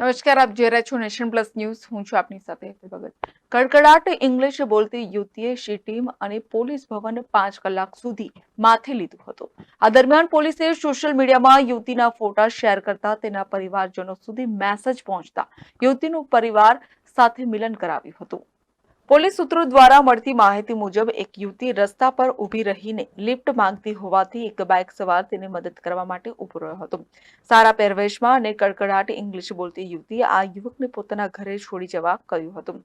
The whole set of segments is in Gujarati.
નમસ્કાર, આપ જોઈ રહ્યા છો નેશન પ્લસ ન્યૂઝ. હું છું આપની સાથે ભગત. કડકડાટ ઇંગ્લિશ બોલતી યુવતીએ શી ટીમ અને પોલીસ ભવન પાંચ કલાક સુધી માથે લીધું હતું. આ દરમિયાન પોલીસે સોશિયલ મીડિયામાં યુવતીના ફોટા શેર કરતા તેના પરિવારજનો સુધી મેસેજ પહોંચતા યુવતીનું પરિવાર સાથે મિલન કરાવ્યું હતું. પોલીસ સૂત્રો દ્વારા મળતી માહિતી મુજબ એક યુવતી રસ્તા પર ઊભી રહીને લિફ્ટ માંગતી હોવાથી એક બાઇક સવાર તેને મદદ કરવા માટે ઊભો રહ્યો હતો. સારા પહેરવેશમાં અને કડકડાટ ઇંગ્લિશ બોલતી યુવતી આ યુવકને પોતાના ઘરે છોડી જવા કહ્યું હતું.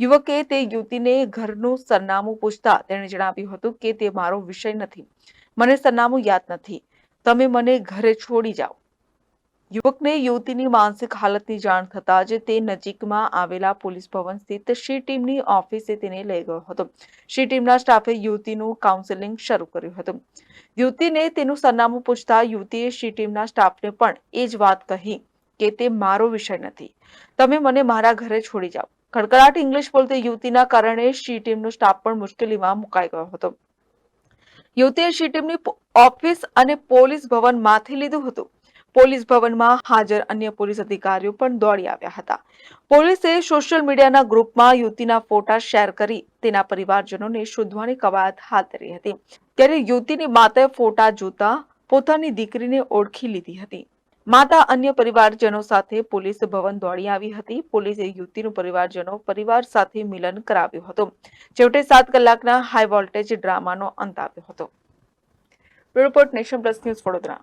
યુવકે તે યુવતીને ઘરનું સરનામું પૂછતા તેણે જણાવ્યું હતું કે તે મારો વિષય નથી. મને સરનામું યાદ નથી. તમે મને ઘરે છોડી જાઓ. યુવકને યુવતીની માનસિક હાલતની જાણ થતાં જ તે નજીકમાં આવેલા પોલીસ ભવન સ્થિત શી ટીમની ઓફિસે તેને લઈ ગયો હતો. શી ટીમના સ્ટાફે યુવતીનું કાઉન્સેલિંગ શરૂ કર્યું હતું. યુવતીને તેનું સરનામું પૂછતા યુવતીએ શી ટીમના સ્ટાફને પણ એ જ વાત કહી કે તે મારો વિષય નથી. તમે મને મારા ઘરે છોડી જાઓ. ખડખડાટ ઇંગ્લિશ બોલતી યુવતીના કારણે શી ટીમનો સ્ટાફ પણ મુશ્કેલીમાં મુકાઈ ગયો હતો. યુવતીએ શી ટીમની ઓફિસ અને પોલીસ ભવન માથે લીધું હતું. પોલીસ ભવનમાં હાજર અન્ય પોલીસ અધિકારીઓ પણ દોડી આવ્યા હતા. પોલીસે સોશિયલ મીડિયાના ગ્રુપમાં યુવતીના ફોટા શેર કરી તેના પરિવારજનોને શોધવાની કવાયત હાથ ધરી હતી. ત્યારે યુવતીની માતાએ ફોટા જોતા પોતાની દીકરીને ઓળખી લીધી હતી. માતા અન્ય પરિવારજનો સાથે પોલીસ ભવન દોડી આવી હતી. પોલીસે યુવતીનું પરિવારજનો પરિવાર સાથે મિલન કરાવ્યું હતું. છેવટે સાત કલાકના હાઈ વોલ્ટેજ ડ્રામાનો અંત આવ્યો હતો. Report nation plus news Vadodara.